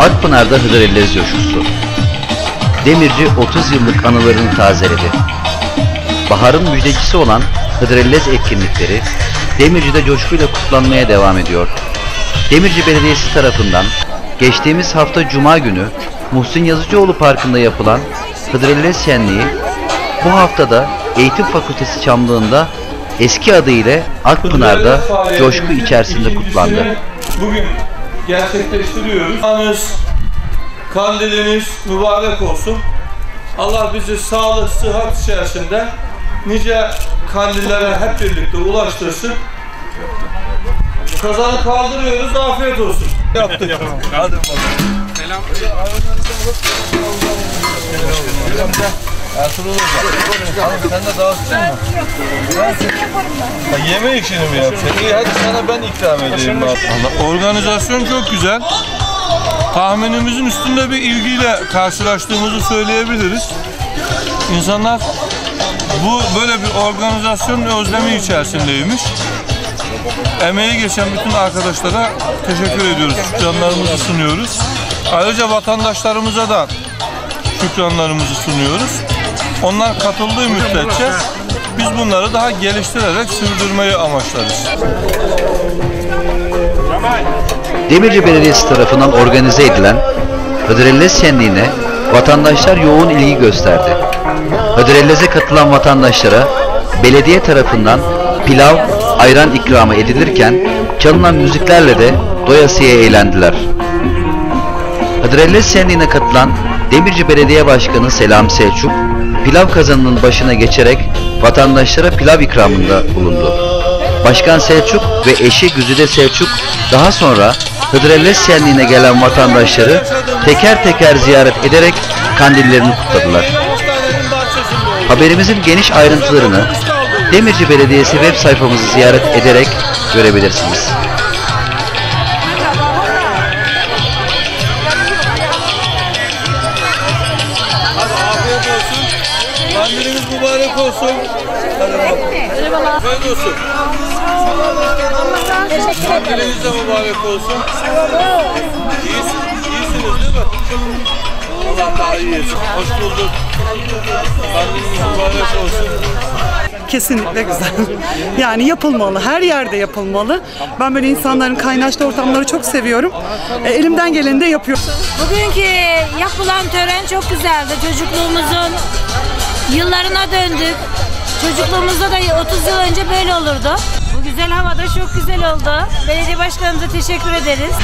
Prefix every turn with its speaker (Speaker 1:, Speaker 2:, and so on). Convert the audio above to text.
Speaker 1: Akpınar'da Hıdrellez coşkusu. Demirci 30 yıllık anılarını tazeledi. Baharın müjdecisi olan Hıdrellez etkinlikleri Demirci'de coşkuyla kutlanmaya devam ediyor. Demirci Belediyesi tarafından geçtiğimiz hafta Cuma günü Muhsin Yazıcıoğlu Parkı'nda yapılan Hıdrellez Şenliği bu haftada Eğitim Fakültesi Çamlığı'nda eski adıyla Akpınar'da coşku içerisinde kutlandı.
Speaker 2: Bugün gerçekleştiriyoruz. Anız, kandiliniz mübarek olsun. Allah bizi sağlık, sıhhat içerisinde nice kandillere hep birlikte ulaştırsın. Kazanı kaldırıyoruz, afiyet olsun. Yaptık. Hadi bakalım. Ertuğrul Hoca. Sen de dağıtın mı? Ha, yeme işini mi yapacaksın? İyi hadi sana ben ikram edeyim. Allah, organizasyon çok güzel. Tahminimizin üstünde bir ilgiyle karşılaştığımızı söyleyebiliriz. İnsanlar bu böyle bir organizasyon özlemi içerisindeymiş. Emeği geçen bütün arkadaşlara teşekkür ediyoruz. Şükranlarımızı sunuyoruz. Ayrıca vatandaşlarımıza da şükranlarımızı sunuyoruz. Onlar katıldığı müddetçe biz bunları daha geliştirerek sürdürmeyi amaçlarız.
Speaker 1: Demirci Belediyesi tarafından organize edilen Hıdrellez Şenliği'ne vatandaşlar yoğun ilgi gösterdi. Hıdrellez'e katılan vatandaşlara belediye tarafından pilav, ayran ikramı edilirken çalınan müziklerle de doyasıya eğlendiler. Hıdrellez Şenliği'ne katılan Demirci Belediye Başkanı Selam Selçuk, pilav kazanının başına geçerek vatandaşlara pilav ikramında bulundu. Başkan Selçuk ve eşi Güzide Selçuk daha sonra Hıdrellez Şenliği'ne gelen vatandaşları teker teker ziyaret ederek kandillerini kutladılar. Haberimizin geniş ayrıntılarını Demirci Belediyesi web sayfamızı ziyaret ederek görebilirsiniz.
Speaker 2: Olsun. Afiyet olsun. Kandiliniz de mübarek olsun. İyisiniz, iyisiniz değil mi? Allah daha iyi etsin. Hoş bulduk. Kandiliniz mübarek olsun.
Speaker 3: Kesinlikle güzel. Yani yapılmalı. Her yerde yapılmalı. Ben böyle insanların kaynaştığı ortamları çok seviyorum. E, elimden geleni de yapıyorum.
Speaker 4: Bugünkü yapılan tören çok güzeldi. Çocukluğumuzun yıllarına döndük. Çocukluğumuzda da 30 yıl önce böyle olurdu. Bu güzel havada çok güzel oldu. Belediye başkanımıza teşekkür ederiz.